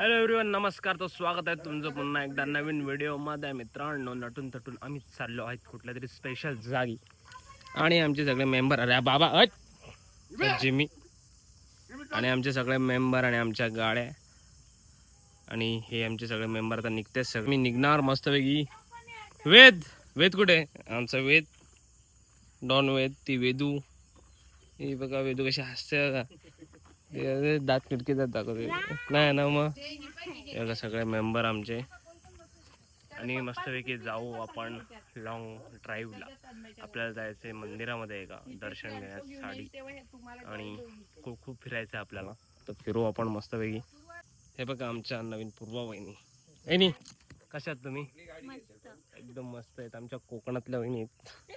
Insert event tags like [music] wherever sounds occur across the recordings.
Hello everyone नमस्कार. तर स्वागत आहे तुमचं पुन्हा एकदा नवीन व्हिडिओमध्ये. मित्रांनो नटून तटून आम्ही चाललो आहेत कुठल्या तरी स्पेशल जागी. आणि आमचे सगळे मेंबर अरे बाबा अच जिमी. आणि आमचे सगळे मेंबर आणि आमच्या गाड्या. आणि हे आमचे सगळे मेंबर आता निघतेच सगळे. मी निघणार मस्तपैकी. वेद वेद कुठे? आमचा वेद. डॉन वेद ती वेदू. ही बघा वेदू कशी हसते बघा. दात खिडकी दात दाखवते नाही ना मग? बघा सगळे मेंबर आमचे. आणि मस्तपैकी जाऊ आपण लॉंग ड्राईव्हला आपल्याला जायचं आहे मंदिरामध्ये आहे का दर्शन घेण्यासाठी आणि खूप खूप फिरायचं आहे आपल्याला. तर फिरू आपण मस्तपैकी. हे बघा आमच्या नवीन पूर्वा वहिनी. वहिनी कशा आहात तुम्ही? एकदम मस्त आहेत. आमच्या कोकणातल्या वहिनी आहेत.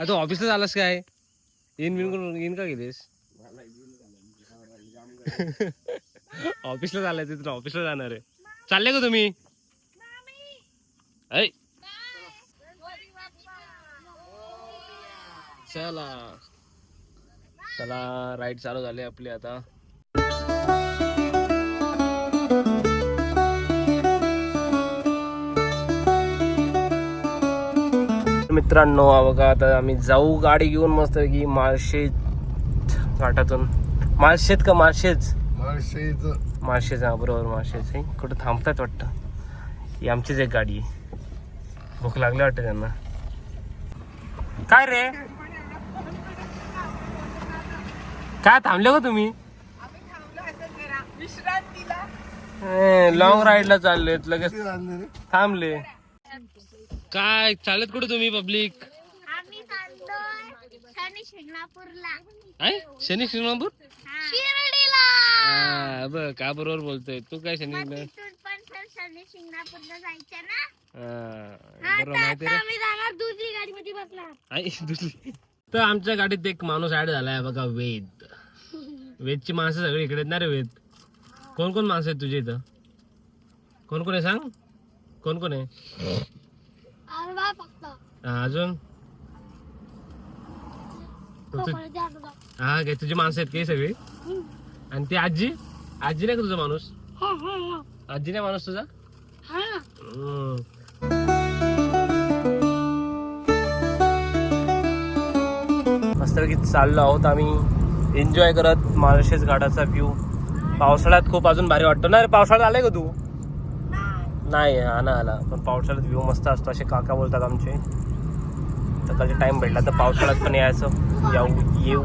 आता ऑफिसला झालास काय? येईन बिन करून येईन का गेलेस? ऑफिसला झालाय ते तर ऑफिसला जाणार आहे. चालले का तुम्ही? ऐ! चला. चला राईड चालू झाली आपली आता. मित्रांनो बघा आता आम्ही जाऊ गाडी घेऊन मस्त की माळशेत घाटातून. माळशेत का माळशेच माळशेज. हा बरोबर माळशेज हे कुठं थांबतात वाटतं? ही आमचीच एक गाडी आहे. भूक लागली वाटतं त्यांना. काय रे? काय थांबले का तुम्ही? लॉंग राईडला चाललेत लगेच थांबले. काय चालत कुठे तुम्ही पब्लिक आम्ही शनी शिंगणापूरला. आहे शनी शिंगणापूर? शिर्डीला. हा, बघ का बरोबर बोलतोय. तू काय शनी मग शिंगणा- तिथून पण सर शनी शिंगणापूरला जायचं ना? हा, बरोबर आता माहिती आता रे. आम्ही जाणार दुसरी गाडी मध्ये बसणार. आई दुसरी. तर आमच्या गाडीत एक माणूस ऍड झालाय बघा वेद. वेदची माणसं सगळी इकडे आहेत ना रे वेद? कोण कोण माणसं आहेत तुझ्या इथं? कोण कोण आहे सांग? कोण कोण आहे? फक्त. हा, अजून? तू- तू- कोकणाचे आजोबा. हा काय तुझी माणसं आहेत काही सगळी? आणि ती आजी? आजी नाही का तुझा माणूस? हा, हा, हा. आजी नाही माणूस तुझा? हा. हम्म. मस्तपैकी चाललो आहोत आम्ही. एन्जॉय करत माळशेज घाटाचा व्ह्यू पावसाळ्यात खूप अजून भारी वाटतो. ना रे पावसाळ्यात आलाय का तू? नाही हा ना आला पण पावसाळ्यात व्ह्यू मस्त असतो. असे काका बोलतात आमचे. तर कधी टाइम भेटला तर पावसाळ्यात पण यायचं. येऊ येऊ.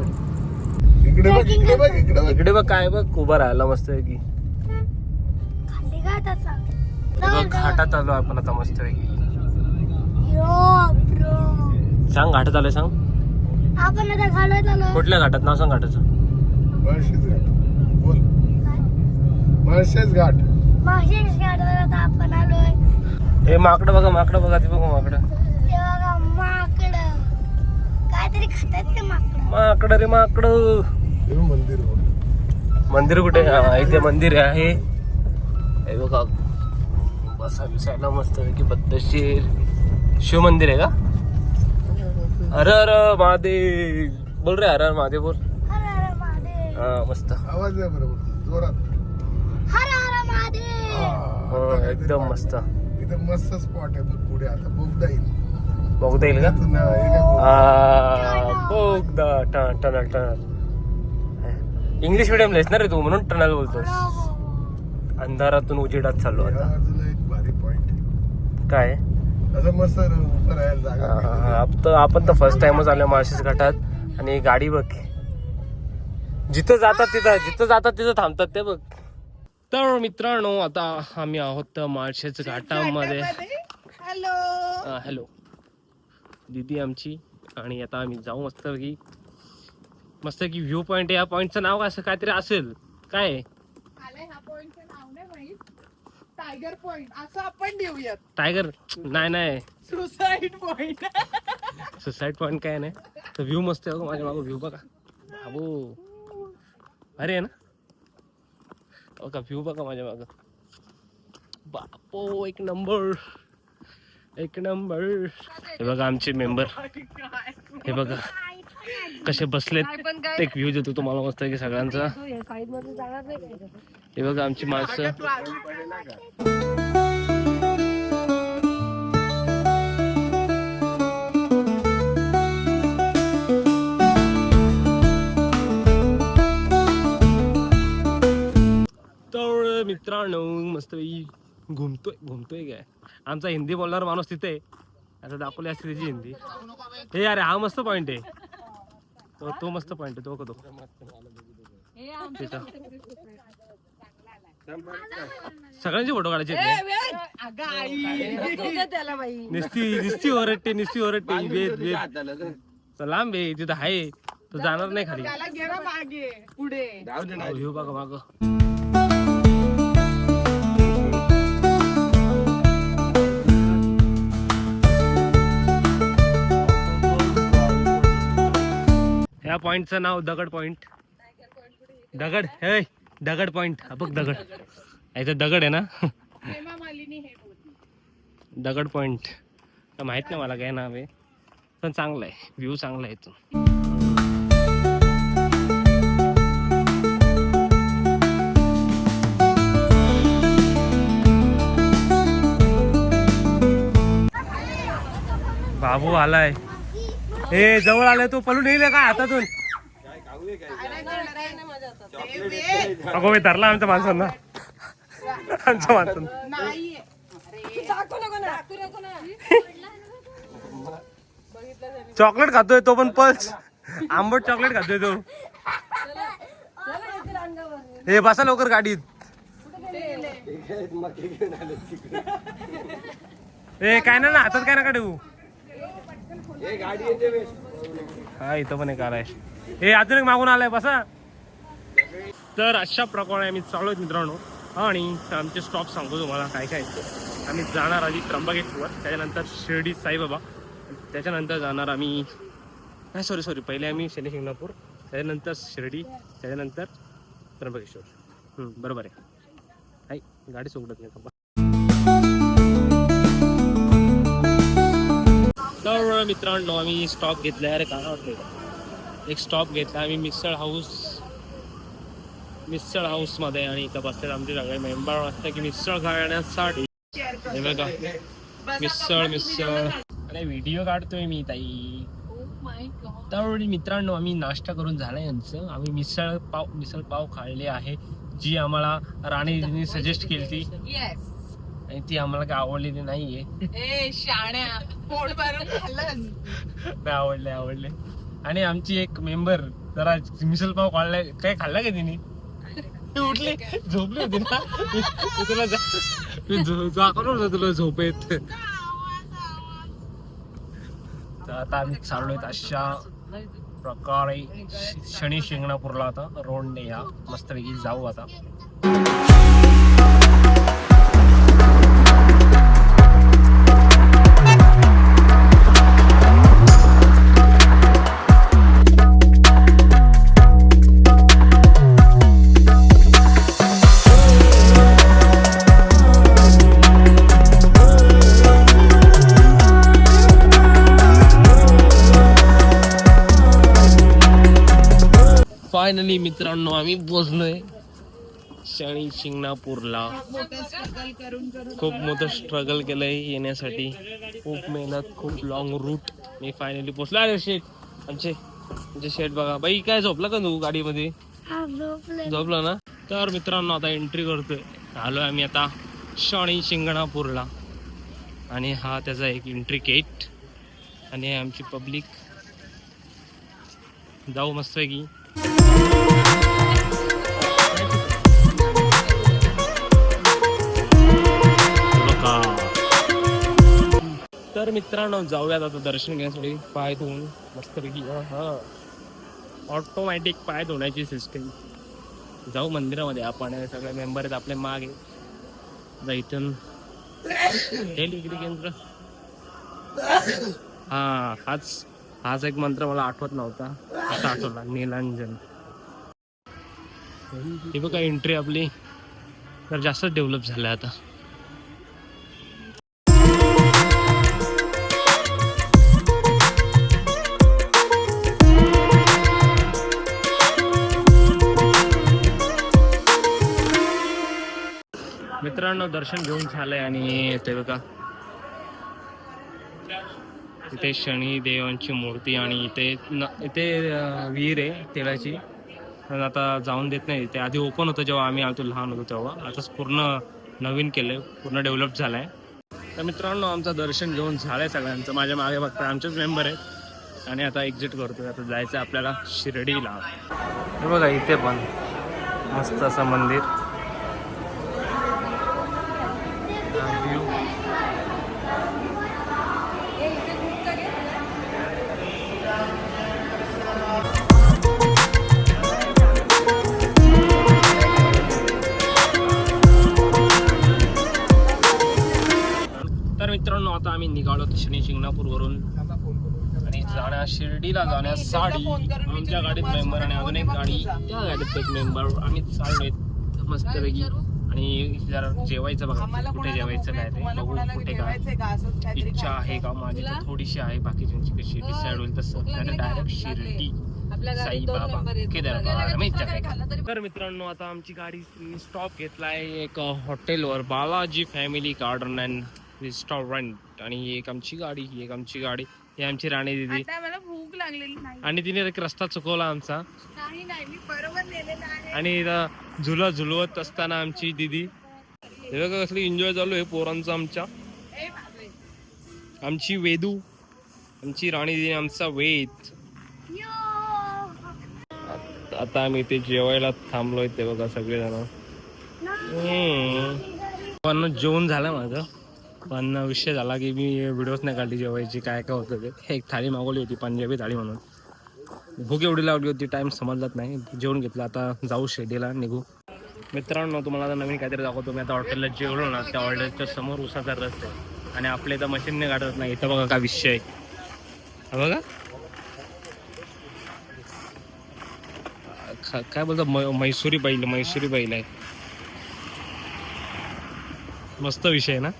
इकडे बघ इकडे बघ इकडे बघ. इकडे बघ काय बघ. उभं राहिला मस्त की. खाली काय त्याचा बघ घाटात आलो आपण आता मस्त यो ब्रो. सांग घाटात आलोय सांग. आपण आता घालत आलो. कुठल्या घाटात? नाव सांग घाटाचं. बोल. घाट. आपण आलोय. हे माकडं बघा माकडं बघा ते बघा माकडं. ते बघा माकड. काहीतरी खातात ते माकड. माकडं रे माकडं. हे मंदिर मंदिर कुठे? हा, इथे मंदिर आहे. हे बघा. बसा विसायला मस्त की बद्दशीर शिव मंदिर आहे का? अरे अरे महादेव. बोल रे अरे अरे महादेव बोल. हर हर महादेव. हा मस्त. आवाज नाही बरोबर जोरात. हा, एकदम. मस्त. इथं मस्त स्पॉट आहे बघ पुढे आता बोगदा येईल. बघता येईल का? बोगदा? बोगदा टनल टनल इंग्लिश मिडियम ना रे तू म्हणून टनल बोलतोस. अंधारातून उजेडात चाललो आता. बाजूला एक भारी पॉइंट काय? मस्त आपण तर फर्स्ट टाइमच आलो माळशेज घाटात आणि गाडी बघ. जिथं जातात तिथं जिथं जातात तिथं थांबतात ते बघ. तर मित्रांनो आता आम्ही आहोत माळशेज घाटामध्ये. हा, हॅलो दीदी आमची आणि आता आम्ही जाऊ मस्त की मस्त की व्ह्यू पॉइंट या पॉइंटचं नाव असं काहीतरी असेल. काय? टायगर पॉइंट असं आपण देऊयात. टायगर नाही नाही. सुसाईड पॉइंट सुसाईड पॉइंट काय नाही. तर व्ह्यू मस्त आहे माझ्या मागं व्ह्यू बघा. अबो अरे आहे ना? बघा व्ह्यू बघा माझ्या मागं. बापो एक नंबर एक नंबर हे बघा आमचे मेंबर हे बघा. कसे बसलेत. एक व्ह्यू देतो तुम्हाला मस्त की सगळ्यांचा. हे बघा आमची माणसं. घुमतोय घुमतोय काय? आमचा हिंदी बोलणारा माणूस तिथे आहे. आता दाखवली असते त्याची हिंदी. हे अरे हा मस्त पॉइंट आहे. तो तो मस्त पॉइंट आहे तो का तो तिथं. सगळ्यांचे फोटो काढायचे निस्ती निस्ती ओरडते निस्ती ओरडते. वेद वेद लांब आहे तिथं आहे. तो जाणार नाही खाली. पुढे. बघा माग ह्या पॉइंटचं नाव दगड पॉइंट दगड हे दगड पॉइंट हा बघ दगड. याचं दगड आहे ना? दगड पॉइंट माहीत नाही मला काय नाव आहे. पण चांगलं आहे. व्ह्यू चांगला आहे तो बाबू आलाय. हे जवळ आले तू पलून येईल का हातातून? अगो मी धरला आमच्या माणसांना. आमच्या माणसांना. चॉकलेट खातोय तो पण पल्स. आंबट चॉकलेट खातोय तो. हे बसा लवकर गाडीत. ए काय ना ना हातात काय ना ठेवू? हा इथं पण एक आलाय. हे अजून एक मागून आलाय बसा. तर अशा प्रकारे आम्ही चालू आहेत मित्रांनो आणि आमचे स्टॉप सांगतो तुम्हाला काय काय आम्ही जाणार आधी त्र्यंबकेश्वर त्याच्यानंतर शिर्डी साईबाबा त्याच्यानंतर जाणार आम्ही नाही सॉरी सॉरी पहिले आम्ही शनी शिंगणापूर त्याच्यानंतर शिर्डी त्याच्यानंतर त्र्यंबकेश्वर. बरोबर आहे. आई गाडी सोडत नाही तर मित्रांनो आम्ही स्टॉप घेतला अरे काय वाटतं एक स्टॉप घेतला आम्ही मिसळ हाऊस मिसळ हाऊसमध्ये आणि इथं बसलेले आमचे सगळे मेंबर असतात की मिसळ खाण्यासाठी. हे बघा. मिसळ मिसळ. अरे व्हिडिओ काढतोय मी ताई. त्यावेळी मित्रांनो आम्ही नाश्ता करून झाला यांचं. आम्ही मिसळ पाव मिसळ पाव खाल्ले आहे जी आम्हाला राणीने सजेस्ट केली ती आणि ती आम्हाला काय आवडलेली नाहीये. ए शाण्या पोट भरून खाल्लंस. नाही आवडले आवडले. आणि आमची एक मेंबर जरा मिसळ पाव खाल्लाय काय खाल्ला का तिने? ती उठली झोपली होती ना. मी मी तुला जा- मी झो- दाखवलं होतं तुला झोपेत. तर आता आम्ही चाललोय अशा प्रकारे श- शनी शिंगणापूरला आता. रोडने या मस्तपैकी जाऊ आता. फायनली मित्रांनो आम्ही पोचलोय शनी शिंगणापूरला. खूप मोठं स्ट्रगल केलंय येण्यासाठी. खूप मेहनत खूप लॉंग रूट मी फायनली पोचलो अरे शेट आमचे आमचे शेट बघा. बाई काय झोपला का तू गाडीमध्ये? हा झोपले. ना? तर मित्रांनो आता एंट्री करतोय. आलोय आम्ही आता शनी शिंगणापूरला. आणि हा त्याचा एक एंट्री गेट आणि आमची पब्लिक जाऊ मस्त की तर मित्रांनो जाऊयात आता दर्शन घेण्यासाठी पाय धुवून मस्तपैकी ऑटोमॅटिक पाय धुण्याची सिस्टीम जाऊ मंदिरामध्ये आपण सगळे मेंबर आहेत आपले मागे. जायचं इथून हे डिग्री केंद्र. हा हाच. हाच एक मंत्र मला आठवत नव्हता. आता आठवला. नीलांजन. हे बघा एंट्री आपली. तर जास्त डेव्हलप झालं आता. मित्रांनो दर्शन घेऊन झालंय आणि ते बघा. इथे शनी देवांची मूर्ती आणि इथे न इथे विहीर आहे तेलाची. पण आता जाऊन देत नाही. ते आधी ओपन होतं जेव्हा आम्ही आलतो लहान होतो तेव्हा. आताच पूर्ण नवीन केलं पूर्ण डेव्हलप झालंय. तर मित्रांनो आमचं दर्शन घेऊन झालंय सगळ्यांचं. माझ्या मागे फक्त आमचेच मेंबर आहेत. आणि आता एक्झिट करतो आता जायचं आपल्याला शिर्डीला. बघा इथे पण मस्त असं मंदिर. तर मित्रांनो आता आम्ही निघालो शनी शिंगणापूरवरून. आणि जाण्या शिर्डीला जाण्यासाठी आमच्या गाडीत मेंबर आणि अजून एक गाडी. त्या गाडीत एक मेंबर आम्ही चाललोय मस्तपैकी. आणि जरा जेवायचं बघा. कुठे जेवायचं काय ते बघू कुठे काय. इच्छा आहे का माझी? थोडीशी आहे बाकीच्यांची कशी डिसाईड होईल तसं. डायरेक्ट शिर्डी. तर? मित्रांनो आता आमची गाडी स्टॉप घेतलाय एक हॉटेलवर Balaji family garden and restaurant आणि ही एक आमची गाडी ही एक आमची गाडी. ही आमची राणी दिदी. आता मला भूक लागलेली नाही. आणि तिने एक रस्ता चुकवला आमचा. नाही नाही मी बरोबर नेलेला आहे आणि इथं झुला झुलवत असताना आमची दिदी. हे बघा कसली एन्जॉय चालू आहे पोरांचा आमच्या. ए बापरे. आमची वेदू. आमची राणी दिदी आमचा वेद. आता आम्ही ते जेवायला थांबलोय ते बघा सगळेजण. पण जेवण झालं माझं. पण विषय झाला की मी व्हिडिओच नाही काढली जेवायची काय काय होतं ते. एक थाळी मागवली होती पंजाबी थाळी म्हणून. भूक एवढी लावली होती टाइम समजलाच नाही. जेवण घेतलं आता जाऊ शेडीला निघू. मित्रांनो तुम्हाला आता नवीन काहीतरी दाखवतो. मी आता हॉटेलला जेवलो ना त्या हॉटेलच्या समोर उसाचा रस आहे. आणि आपल्या इथं मशीनने काढत नाही. इथं बघा काय विषय आहे. बघा. काय बोलतो म- मैसुरी बैल मैसुरी बैल आहे. मस्त विषय आहे ना?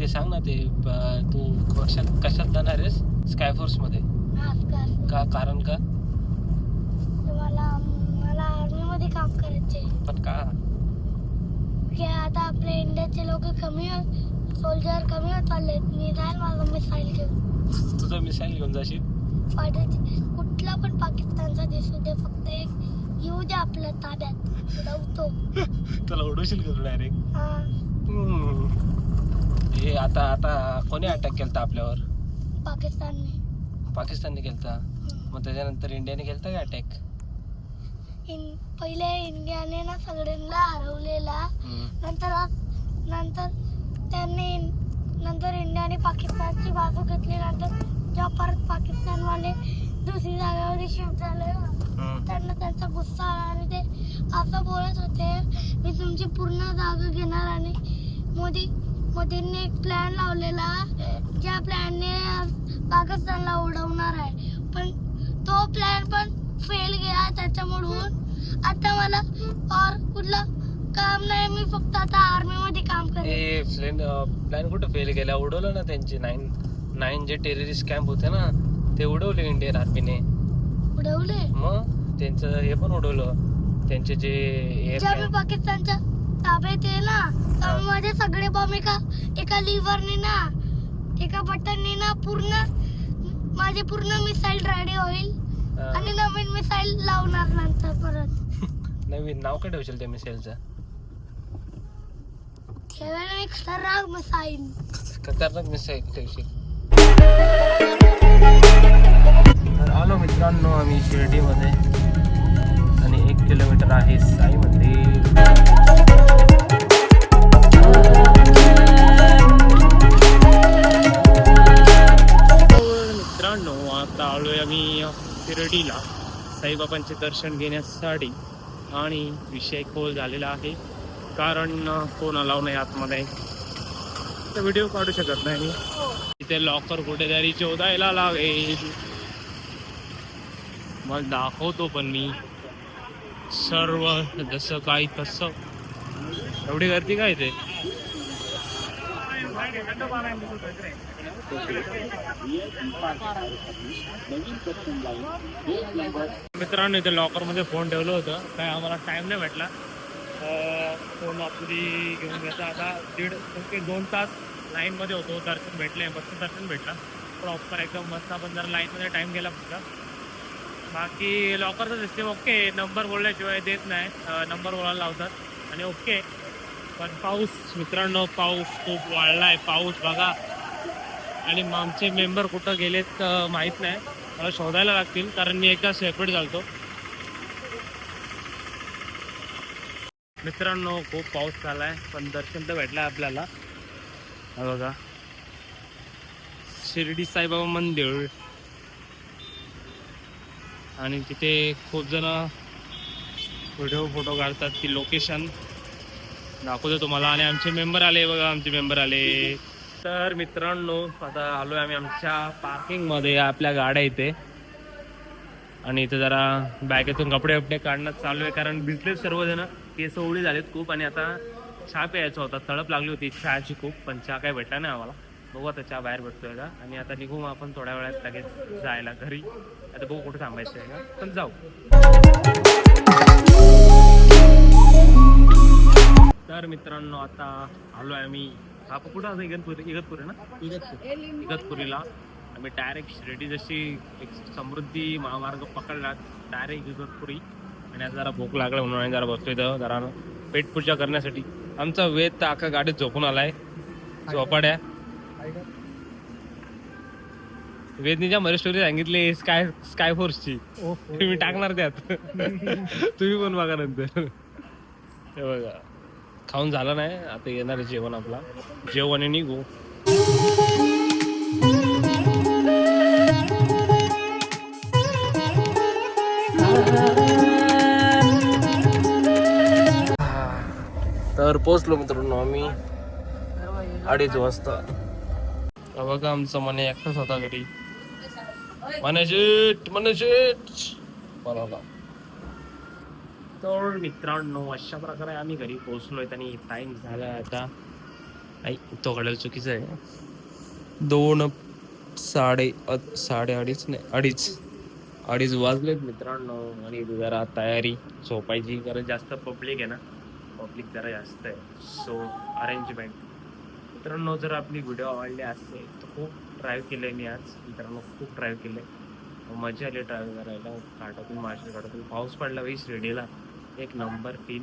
ते सांग ना ते तू कशात कशात जाणार आहेस? स्काय फोर्समध्ये. का कारण का? मला मला आर्मी मध्ये काम करायचे पण का? की आता आपल्या इंडियाचे लोक कमी सोल्जर कमी होत मी जाईल माझा मिसाईल घेऊन. तुझं मिसाईल घेऊन जाशील? कुठला पण पाकिस्तानचा दिसू दे फक्त एक येऊ दे आपल्या ताब्यात. उडवतो. [laughs] तुला उडवशील का डायरेक्ट हा आता आता कोणी अटॅक केलता आपल्यावर? पाकिस्तानने. पाकिस्तानने केलता? मग त्याच्यानंतर इंडियाने केलता का अटॅक इन पहिले इंडियाने ना सगळ्यांना हरवलेला. नंतर नंतर त्यांनी नंतर इंडियाने पाकिस्तानची बाजू घेतली. नंतर जेव्हा परत पाकिस्तानवाले दुसरी जागेवर शिफ्ट झाले. त्यांना त्यांचा गुस्सा आला आणि ते असं बोलत होते मी तुमची पूर्ण जागा घेणार आणि मोदी मोदींनी एक प्लॅन लावलेला ज्या प्लॅनने पाकिस्तानला उडवणार आहे. पण तो प्लॅन पण फेल गेला त्याच्यामुळून आता मला और कुठलं काम नाही मी फक्त आता आर्मी मध्ये काम करेन. ते प्लेन प्लॅन कुठं फेल गेला? उडवलं ना त्यांचे नाईन नाईन जे टेररिस्ट कॅम्प होते ना ते उडवले इंडियन आर्मीने उडवले? मग त्यांचं हे पण उडवलं. त्यांचे जे पाकिस्तानच्या ताब्यात आहे ना. तेव्हा माझे सगळे बॉम्ब एका एका लिव्हरने ना एका बटनने ना पूर्ण माझे पूर्ण मिसाईल रेडी होईल. आणि नवीन मिसाईल लावणार नंतर परत. [laughs] नवीन नाव काय ठेवशील त्या मिसाईलचं ठेवायला मी खतरनाक मिसाईल खतरनाक मिसाईल ठेवशील. तर आलो मित्रांनो आम्ही शिर्डीमध्ये. आणि एक किलोमीटर आहे साई मंदिर मित्रांनो आता आलोय आम्ही शिर्डीला साईबाबांचे दर्शन घेण्यासाठी आणि विषय खोल झालेला आहे कारण फोन अलाव नाही आतमध्ये तर व्हिडिओ काढू शकत नाही मी इथे लॉकर कुठेतरी शोधायला लागेल मग दाखवतो पण मी सर्व जसं काही तसं एवढी गर्दी काय ते मित्रांनो इथे लॉकरमध्ये फोन ठेवलं होतं. काय आम्हाला टाईम नाही भेटला. फोन आपली घेऊन घ्यायचा. आता दीड ओके दोन तास लाईनमध्ये होतो. दर्शन भेटले. मस्त दर्शन भेटलं. प्रॉपर एकदम मस्त आपण जरा लाईनमध्ये टाईम गेला फक्त. बाकी लॉकरचा सिस्टम ओके नंबर बोलल्याशिवाय देत नाही. नंबर बोलायला लावतात. आणि ओके पण पाऊस मित्रांनो पाऊस खूप वाढला आहे पाऊस बघा. आणि मग आमचे मेंबर कुठं गेलेत माहीत नाही. मला शोधायला लागतील कारण मी एकदा सेपरेट झालतो. मित्रांनो खूप पाऊस झालाय पण दर्शन तर भेटलं आपल्याला. बघा. शिर्डी साईबाबा मंदिर. आणि तिथे खूप जण व्हिडिओ फोटो काढतात ती लोकेशन दाखवतो तुम्हाला. आणि आमचे मेंबर आले बघा आमचे मेंबर आले. तर मित्रांनो आता आलोय आम्ही आमच्या पार्किंगमध्ये आपल्या गाड्या इथे. आणि इथे जरा बॅगेतून कपडे वपडे काढणं चालू आहे कारण भिजले सर्वजण. केस ओळी झालेत खूप आणि आता चहा प्यायचा होता तळप लागली होती चहाची खूप पण चहा काय भेटला नाही आम्हाला. बघू आता चहा बाहेर भेटतोय का? आणि आता निघू मग आपण थोड्या वेळात लगेच जायला घरी. आता बघू कुठे थांबायचं आहे का पण जाऊ. तर मित्रांनो आता आलो आहे आम्ही हा कुठं आता इगतपुरी इगतपुरी ना? इगतपुरीला. आम्ही डायरेक्ट शिर्डी जशी एक समृद्धी महामार्ग पकडला डायरेक्ट इगतपुरी. आणि आता जरा भूक लागला म्हणून आम्ही जरा बसतोय इथं जरा पेटपूजा करण्यासाठी. आमचा वेद तर अख्खा गाडीत झोपून आलाय. झोपाड्या. वेदनी ज्या मरे स्टोरी सांगितली स्काय स्काय फोर्सची तुम्ही टाकणार त्यात. तुम्ही पण बघा नंतर. हे बघा. खाऊन झालं नाही. आता येणार आहे जेवण आपला. जेवण निघू. तर पोचलो मित्रांनो आम्ही अडीच वाजता. बघा आमचं मने एकटाच होता घरी. मने शेट मने शेट. तर मित्रांनो अशा प्रकारे आम्ही घरी पोहोचलोय. आणि टाइम झाला आता. नाही तो घडायला चुकीचं आहे. दोन साडे साडे अडीच नाही अडीच. अडीच वाजलेत मित्रांनो आणि जरा तयारी. झोपायची कारण जास्त पब्लिक आहे ना? पब्लिक जरा जास्त आहे. सो अरेंजमेंट मित्रांनो जर आपली व्हिडिओ आवडली असेल तर खूप ड्राईव्ह केले मी आज. मित्रांनो खूप ड्राईव्ह केले मजा आली ड्राईव्ह करायला. घाटातून माझ्या घाटातून पाऊस पडला वेळी शिर्डीला एक नंबर फील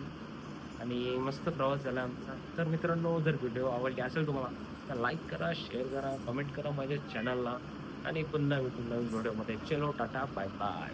आणि मस्त प्रवास झाला आमचा. तर मित्रांनो जर व्हिडिओ आवडली असेल तुम्हाला तर लाईक करा शेअर करा कमेंट करा माझ्या चॅनलला आणि पुन्हा भेटून नवीन व्हिडिओमध्ये चलो टाटा बाय बाय